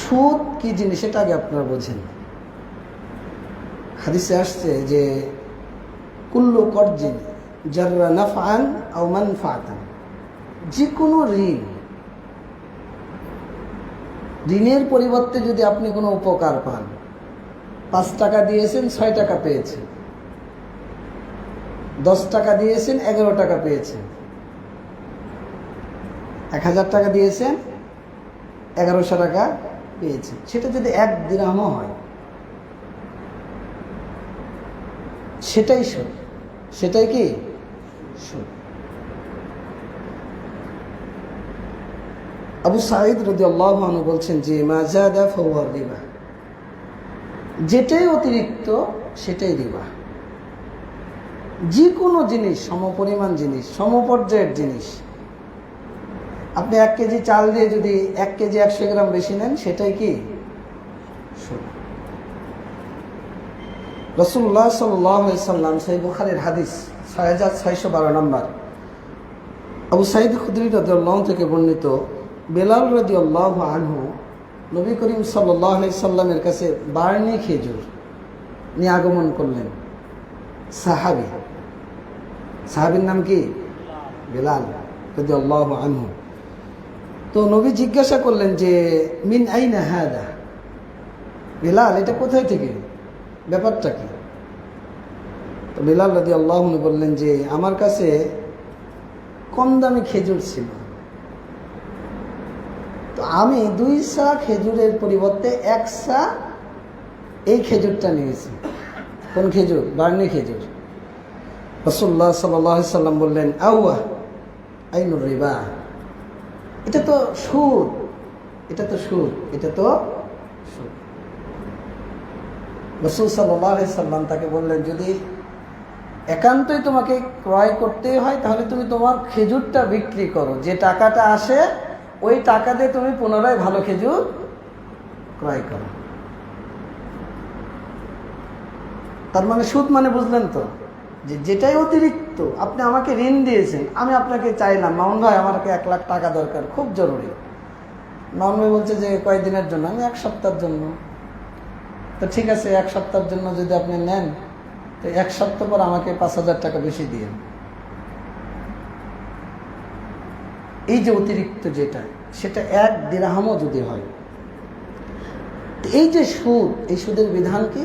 সুদ কি জিনিস এটা আগে আপনারা বোঝেন। হাদিসে আসছে যে, কুল্লু কর্জিন জাররা নাফআন আও মানফাতান যে কোনো ঋণ, ঋণের পরিবর্তে যদি আপনি কোনো উপকার পান, পাঁচ টাকা দিয়েছেন, ছয় টাকা পেয়েছেন। দশ টাকা দিয়েছেন, এগারো টাকা পেয়েছেন। এক হাজার টাকা দিয়েছেন, এগারোশো টাকা পেয়েছেন সেটা যদি এক দিরামও হয়, সেটাই সুদ সেটাই কি? সুদ আবু সাঈদ রদি আল্লাহ বলছেন যে মাজাদা ফৌয়ার রিবা। যেটাই অতিরিক্ত, সেটাই রিবা। যে কোনো জিনিস, সমপরিমাণ জিনিস, সমপর্যায়ের জিনিস এক কেজি চাল দিয়ে যদি এক কেজি একশো গ্রাম বেশি নেন সেটাই কি? রসুল্লাহ সাল্লাম সেই বুখারের হাদিস ছয় হাজার ছয়শো বারো নম্বর। আবু সাইদ খুদ্রি রদিউল্লাহ থেকে বর্ণিত বেলাল রদি আল্লাহ আনহু নবী করিম সাল্লাহ সাল্লামের কাছে বার্নি খেজুর নিয়ে আগমন করলেন। সাহাবি। সাহাবির নাম কি? বেলাল রদি আল্লাহ আনহু। তো নবী জিজ্ঞাসা করলেন যে, মিন আইনা হাদা? বেলাল, এটা কোথায় থেকে? ব্যাপারটা কি? তো বিলাল রাদি আল্লাহ বললেন যে, আমার কাছে কম দামি খেজুর ছিল। তো আমি দুই সা খেজুরের পরিবর্তে এক সা এই খেজুরটা নিয়েছি। কোন খেজুর? বার্নি খেজুর। রসুল্লাহ সাল্লাম বললেন, আউয়া আইনুর রিবা। এটা তো সুদ এটা তো সুদ এটা তো সুদ রসুল সাল্লাম তাকে বললেন, যদি একান্তই তোমাকে ক্রয় করতে হয়, তাহলে তুমি তোমার খেজুরটা বিক্রি করো। যে টাকাটা আসে, ওই টাকা দিয়ে তুমি পুনরায় ভালো খেজুর ক্রয় করো। তার মানে সুদ মানে বুঝলেন তো? যে যেটাই অতিরিক্ত, আপনি আমাকে ঋণ দিয়েছেন, আমি আপনাকে চাইলাম, মামুন ভাই আমাকে এক লাখ টাকা দরকার, খুব জরুরি। মামুন ভাই বলছে যে কয়েকদিনের জন্য? আমি এক সপ্তাহের জন্য। তো ঠিক আছে, এক সপ্তাহের জন্য যদি আপনি নেন, তো এক সপ্তাহ পর আমাকে পাঁচ হাজার টাকা বেশি দিয়ে এই যে অতিরিক্ত যেটা, সেটা এক দিরাহামও যদি হয় এই যে সুদ, এই সুদের বিধান কি?